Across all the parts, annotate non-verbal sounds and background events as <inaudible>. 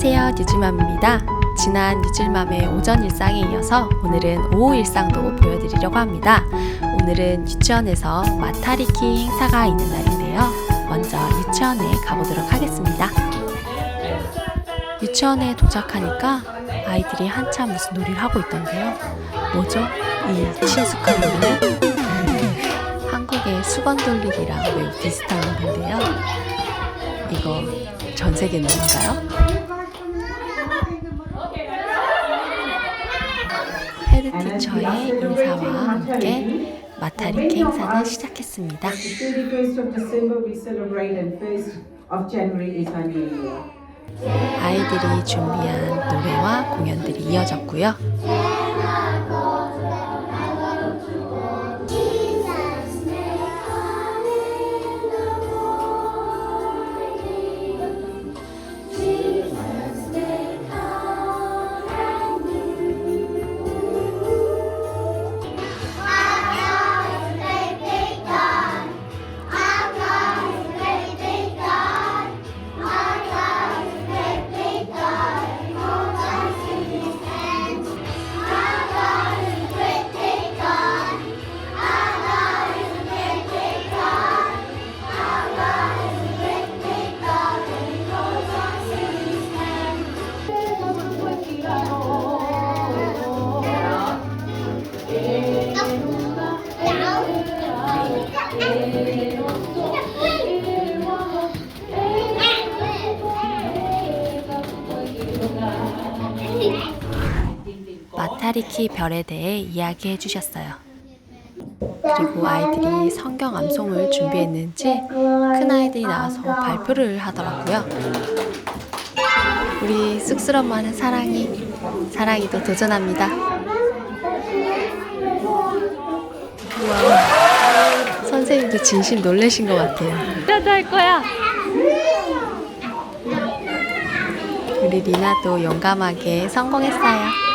안녕하세요. 뉴질맘입니다. 지난 뉴질맘의 오전 일상에 이어서 오늘은 오후 일상도 보여드리려고 합니다. 오늘은 유치원에서 마타리키 행사가 있는 날인데요. 먼저 유치원에 가보도록 하겠습니다. 유치원에 도착하니까 아이들이 한참 무슨 놀이를 하고 있던데요. 뭐죠? 이 친숙한 놀이는 <laughs> 한국의 수건 돌리기랑 매우 비슷한 놀인데요. 이거 전 세계 놀인가요? 헤드티처의 인사와 함께 마타리키 행사는 시작했습니다. 31st of December we celebrate and 1st of January is our new year. 아이들이 준비한 노래와 공연들이 이어졌고요. 마타리키 별에 대해 이야기해 주셨어요. 그리고 아이들이 성경 암송을 준비했는지 큰 아이들이 나와서 발표를 하더라고요. 우리 쑥스러워하는 사랑이 사랑이도 도전합니다. 우와, 선생님도 진심 놀라신 것 같아요. 나도 할 거야. 우리 리나도 용감하게 성공했어요.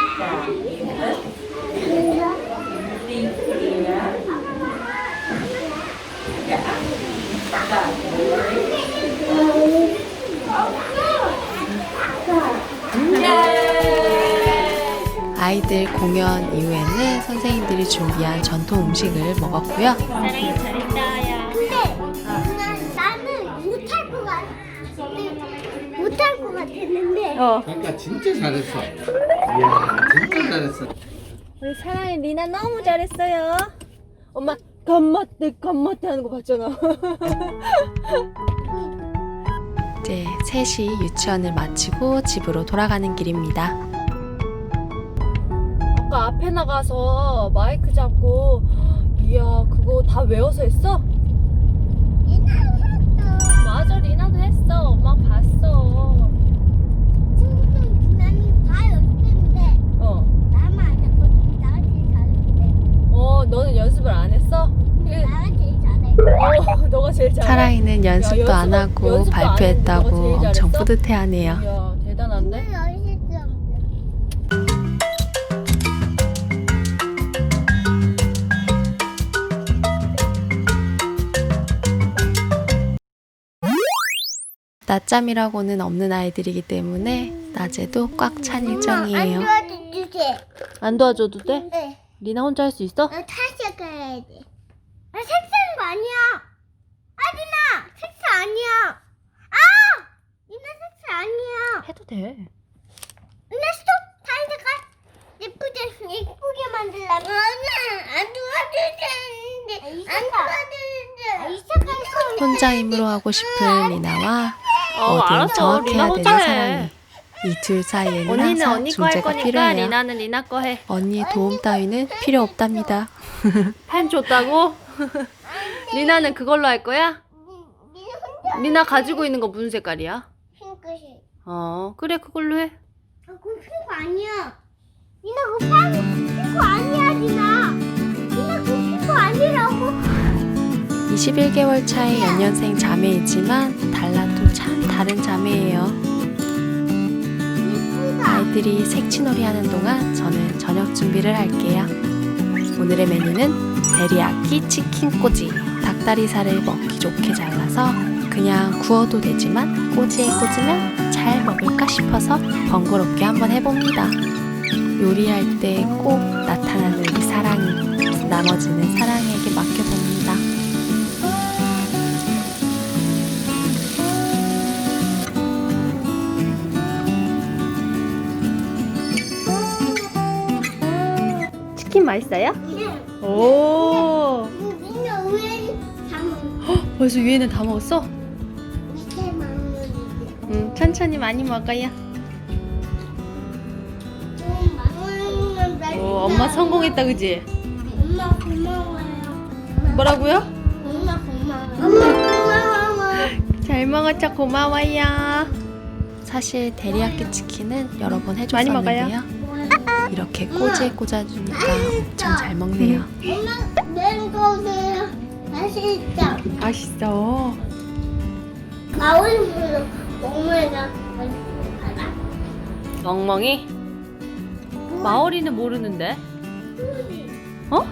아이들 공연 이후에는 선생님들이 준비한 전통 음식을 먹었고요. 근데 나는 못할 것 같, 못할 것 같았는데. 그러니까 진짜 잘했어. 이야, 진짜 잘했어. 우리 사랑의 리나 너무 잘했어요. 엄마 감마떼 감마떼 하는 거 봤잖아. <laughs> 이제 셋이 유치원을 마치고 집으로 돌아가는 길입니다. 아까 앞에 나가서 마이크 잡고 이야 그거 다 외워서 했어? 맞아 리나도 했어. 엄마 봤어. 어. 어 너는 연습을 안 했어? 근데 나가 제일 잘해. 어 <laughs> 너가 제일 잘해. 사랑이는 연습도 안 연습- 하고 연습도 안 발표했다고 너가 제일 엄청 잘했어? 뿌듯해하네요. 이야 대단한데? 낮잠이라고는 없는 아이들이기 때문에 낮에도 꽉 찬 일정이에요. 안 도와주세요. 안 도와줘도 돼? 네. 리나 혼자 할 수 있어? 나 다시 가야 돼. 아, 색소는 거 아니야. 아, 리나! 색소 아니야. 아! 리나 색소 아니야. 해도 돼. 리나 스톱! 다른 색깔. 예쁘게, 예쁘게. 아니, 안 도와주는데. 안 도와주는데. 아, 이 색깔 손. 혼자 힘으로 하고 싶은 리나와 어, 알았어. 정확해야 리나 되는 혼자 해. 사랑이 이둘 사이에는 언니는 항상 언니 거할 중재가 거니까 필요해요. 리나는 리나 거 해. 언니의 도움 따위는 필요 없답니다. <laughs> 펜 줬다고? <laughs> 리나는 그걸로 할 거야? 리나 혼자 리나 가지고 있는 거 무슨 색깔이야? 핑크색. 어, 그래 그걸로 해. 아, 그거 핑크 아니야. 리나 그거 파 핑크 아니야, 리나. 리나 그거 핑크 아니라고. 21개월 차의 연년생 자매이지만 다른 자매예요. 아이들이 색치놀이 하는 동안 저는 저녁 준비를 할게요. 오늘의 메뉴는 데리야끼 치킨 꼬지. 닭다리살을 먹기 좋게 잘라서 그냥 구워도 되지만 꼬지에 꽂으면 잘잘 먹을까 싶어서 번거롭게 한번 해봅니다. 요리할 때 꼭 나타나는 우리 사랑이, 나머지는 사랑에게 맡겨봅니다. 치킨 맛있어요? 네. 오. 다 먹어. 벌써 위에는 다 먹었어? 밑에 먹는 응, 천천히 많이 먹어요. 좀 먹는 날. 오, 엄마 성공했다, 그지? 엄마 고마워요. 뭐라고요? 엄마 고마워. 엄마 고마워. 잘 먹었죠? 고마워요. 사실 데리야끼 치킨은 여러 번 많이 먹어요? 해줬었는데요. 이렇게 꼬지에 꽂아주니까 엄청 잘 먹네요. 엄마. 맛있어. 알아? 멍멍이? 마오리는 모르는데. 어?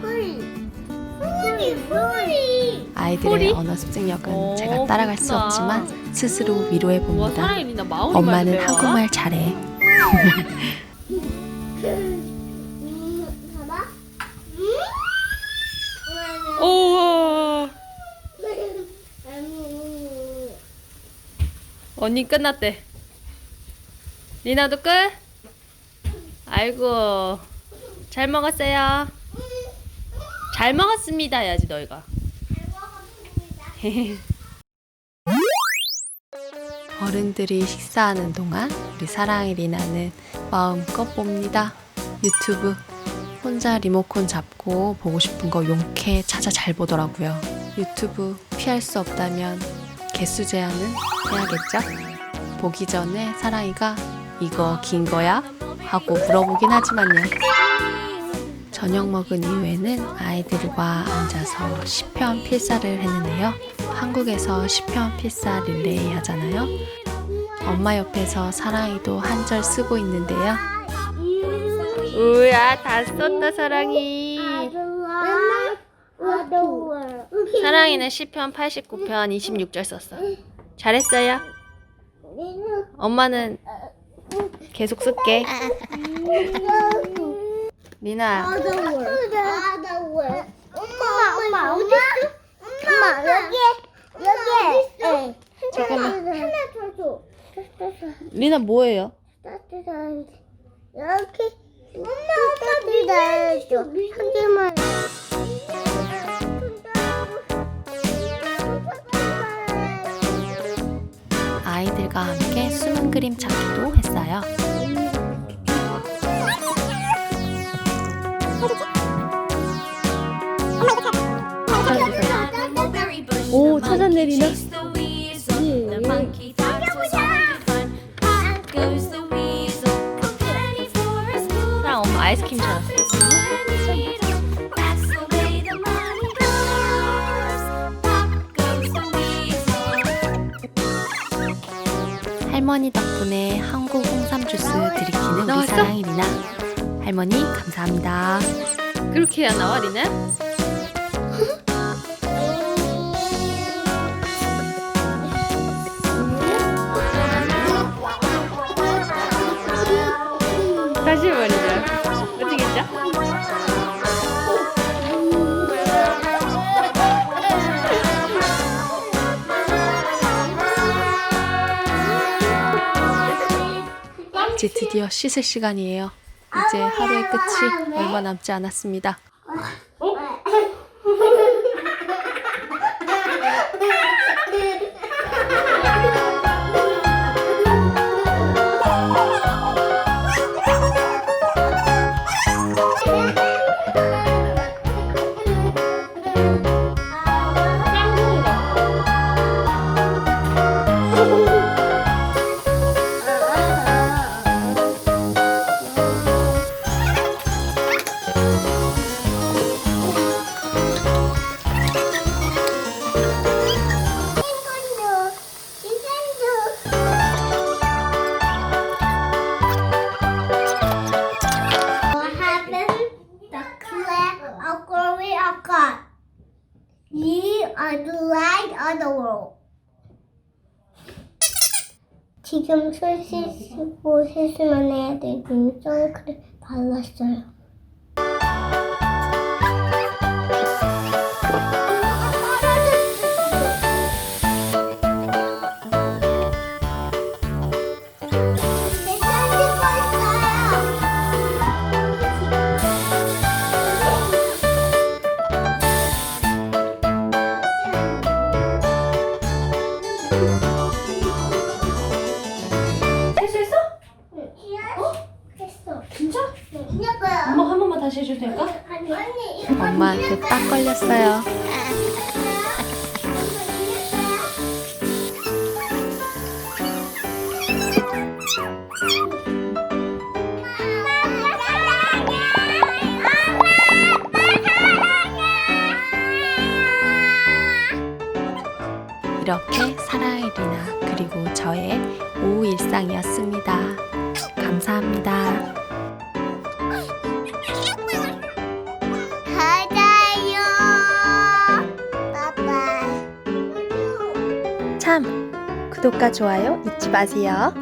아이들의 소리? 언어 습득력은 오, 제가 따라갈 수 그렇구나. 없지만 스스로 위로해 봅니다. 나 마오리 엄마는? 한국말 잘해. <laughs> 언니 끝났대. 리나도 끝? 아이고. 잘 먹었어요. 잘 먹었습니다. 해야지 너희가. <laughs> 어른들이 식사하는 동안 우리 사랑의 리나는 마음껏 봅니다. 유튜브 혼자 리모컨 잡고 보고 싶은 거 용케 찾아 잘 보더라고요. 유튜브 피할 수 없다면 개수 제한은 해야겠죠? 보기 전에 사랑이가 이거 긴 거야? 하고 물어보긴 하지만요. 저녁 먹은 이후에는 아이들과 앉아서 10편 필사를 했는데요. 한국에서 10편 필사 릴레이 하잖아요. 엄마 옆에서 사랑이도 한 절 쓰고 있는데요. 우야 다 썼다 사랑이. 엄마 어두워. 사랑이는 10편 89편 26절 썼어. 잘했어요. 엄마는 계속 쓸게. 리나. 엄마 엄마 어디 있어? 엄마 여기 여기. 잠깐만. 하나 더 줘. 리나 뭐예요? 따뜻한 이렇게 엄마 엄마 기다려줘 한 개만 아이들과 함께 숨은 그림 찾기도 했어요. 오 찾았네 리나. 사랑 엄마 아이스크림 찾았어. 할머니 덕분에 한국 홍삼 주스 들이키는 우리 나왔어? 리나. 할머니 감사합니다. 그렇게 해야 나와 리나? 이제 드디어 씻을 시간이에요. 이제 하루의 끝이 얼마 남지 않았습니다. 지금 손 씻고 세수만 해야 되니 선크림 발랐어요. 엄마한테 딱 걸렸어요. 이렇게 사랑의 리나 그리고 저의 오후 일상이었습니다. 감사합니다. 참 구독과 좋아요 잊지 마세요.